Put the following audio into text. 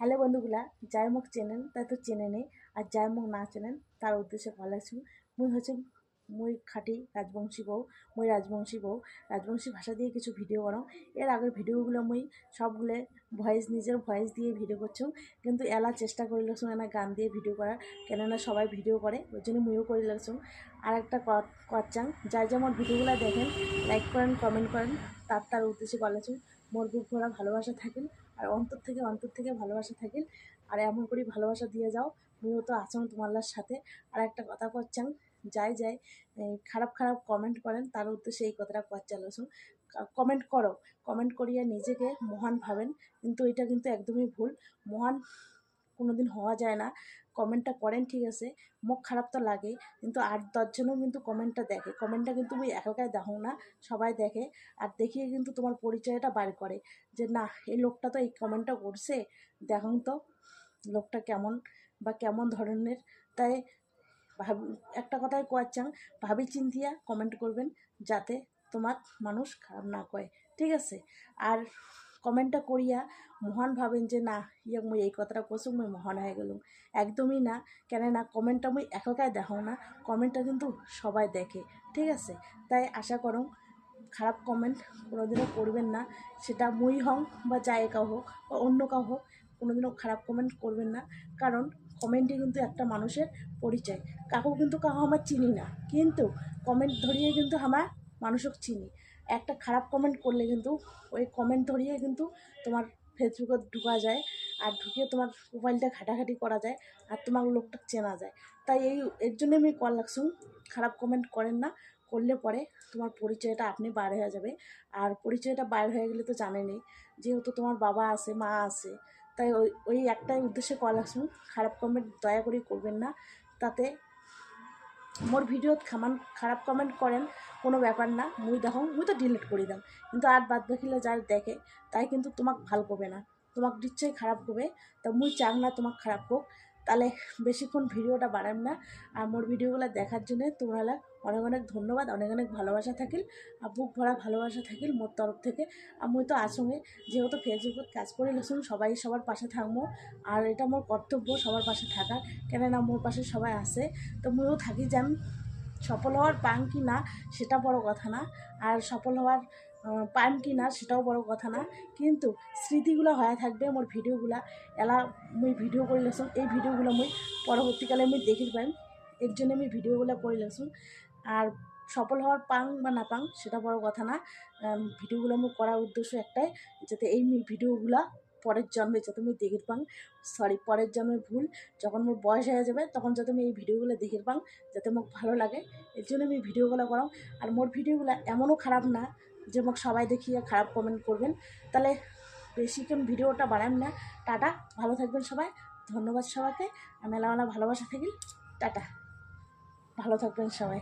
Hello বন্ধুগুলা যাই মোক চেনেন তাই তো চেনে নেই, আর যাই মোক না চেনেন তার উদ্দেশ্যে কল আসুন মুই হচ্ছে, মুই খাটি রাজবংশী বউ, মুই রাজবংশী বউ। রাজবংশী ভাষা দিয়ে কিছু ভিডিও বানাও। এর আগের ভিডিওগুলো মুই সবগুলো ভয়েস নিজের ভয়েস দিয়ে ভিডিও করছ। কিন্তু এলা চেষ্টা করে লাগছো না গান দিয়ে ভিডিও করার। কেননা সবাই ভিডিও করে, ওই জন্য মুইও করে লাগছো আর একটা করচাং যার যেমন ভিডিওগুলো দেখেন লাইক করেন কমেন্ট করেন, তার তার উদ্দেশ্যে বলেছেন মোর বুক ভরা ভালোবাসা থাকেন। আর অন্তর থেকে অন্তর থেকে ভালোবাসা থাকেন। আর এমন করে ভালোবাসা দিয়ে যাও। মুইও তো আচরণ তোমার সাথে। আর একটা কথা করছেন, যাই যাই খারাপ খারাপ কমেন্ট করেন, তার উদ্দেশ্যে এই কথাটা করচালছুন কমেন্ট করো। কমেন্ট করিয়া নিজেকে মহান ভাবেন। কিন্তু এটা কিন্তু একদমই ভুল। মহান কোনো দিন হওয়া যায় না। কমেন্টটা করেন, ঠিক আছে। মুখ খারাপ তো লাগে কিন্তু আট দশজনও কিন্তু কমেন্টটা দেখে। কমেন্টটা কিন্তু ওই একাকায় দেখো না, সবাই দেখে। আর দেখিয়ে কিন্তু তোমার পরিচয়টা বার করে যে, না, এই লোকটা তো এই কমেন্টটা করছে। দেখুন তো লোকটা কেমন বা কেমন ধরনের। তাই ভাব, একটা কথাই কোয়াচ্ছাং ভাবি চিন্তিয়া, কমেন্ট করবেন যাতে তোমার মানুষ খারাপ না কয় ঠিক আছে? আর কমেন্টটা করিয়া মহান ভাবেন যে, না, ইয়া মুই এই কথাটা কষুক মুই মহান হয়ে গেলুম। একদমই না। কেন না কমেন্টটা মুই এককায় দেখো না কমেন্টটা কিন্তু সবাই দেখে, ঠিক আছে? তাই আশা করো খারাপ কমেন্ট কোনোদিনও করবেন না। সেটা মুই হং বা যাই কাউ হোক বা অন্য কাউ হোক, কোনোদিনও খারাপ কমেন্ট করবেন না। কারণ কমেন্টই কিন্তু একটা মানুষের পরিচয়। কাকু কিন্তু কাকু আমার চিনি না। কিন্তু কমেন্ট ধরিয়ে কিন্তু আমার মানুষক চিনি। একটা খারাপ কমেন্ট করলে কিন্তু ওই কমেন্ট ধরিয়ে কিন্তু তোমার ফেসবুকে ঢুকা যায় আর ঢুকিয়ে তোমার মোবাইলটা ঘাটাঘাটি করা যায় আর তোমার লোকটা চেনা যায়। তাই এই, এর জন্য আমি কল লাগছুম খারাপ কমেন্ট করেন না, করলে পরে তোমার পরিচয়টা আপনি বার হয়ে যাবে। আর পরিচয়টা বার হয়ে গেলে তো জানেনই, যেহেতু তোমার বাবা আছে, মা আছে, তাই ওই ওই একটাই উদ্দেশ্যে কল আসুন খারাপ কমেন্ট দয়া করে করবেন না, তাতে মোর ভিডিও খামান, খারাপ কমেন্ট করেন, কোনো ব্যাপার না, মুই দেখো মুই তো ডিলিট করে দাম। কিন্তু আর বাদ বাকিলে যার দেখে, তাই কিন্তু তোমাক ভালো করবে না। তোমাক নিশ্চয়ই খারাপ করবে, তা মুই চাক না তোমাক খারাপ হোক। তাহলে বেশিক্ষণ ভিডিওটা বাড়ান না। আর মোর ভিডিওগুলো দেখার জন্য তোমরা অনেক অনেক ধন্যবাদ, অনেক অনেক ভালোবাসা থাকিল। আর বুক ভরা ভালোবাসা থাকিল মোর তরফ থেকে। আর মুই তো আসঙ্গে যেহেতু ফেসবুকত কাজ করে, লসুন সবাই সবার পাশে থাকব আর এটা মোর কর্তব্য সবার পাশে থাকার, কেননা মোর পাশে সবাই আসে তো মুইও থাকি যান। সফল হওয়ার পাং কি না সেটা বড় কথা না। আর সফল হওয়ার পাইম কি না, সেটাও বড় কথা না। কিন্তু স্মৃতিগুলো হয়ে থাকবে মোর ভিডিওগুলা। এলা, মুই ভিডিও করে লেছুন এই ভিডিওগুলো মুই পরবর্তীকালে মুই দেখি পাইম। এর জন্য আমি ভিডিওগুলো করে লেছুন আর সফল হওয়ার পাং বা না পাং সেটা বড় কথা না। ভিডিওগুলো আমি করার উদ্দেশ্য একটাই, যাতে এই ভিডিওগুলা পরের জন্মে যাতে আমি দেখে পাং সরি পরের জন্মে ভুল, যখন মোর বয়স হয়ে যাবে, তখন যাতে আমি এই ভিডিওগুলো দেখে পাং যাতে মোক ভালো লাগে, এর জন্য আমি ভিডিওগুলো করাম আর মোর ভিডিওগুলো এমনও খারাপ না, যে মোক সবাই দেখিয়ে খারাপ কমেন্ট করবেন। তাহলে বেশিক্ষণ ভিডিওটা বাড়ান না। টাটা, ভালো থাকবেন সবাই, ধন্যবাদ সবাইকে। মেলামেলা ভালোবাসা থাকি টাটা। ভালো থাকবেন সবাই।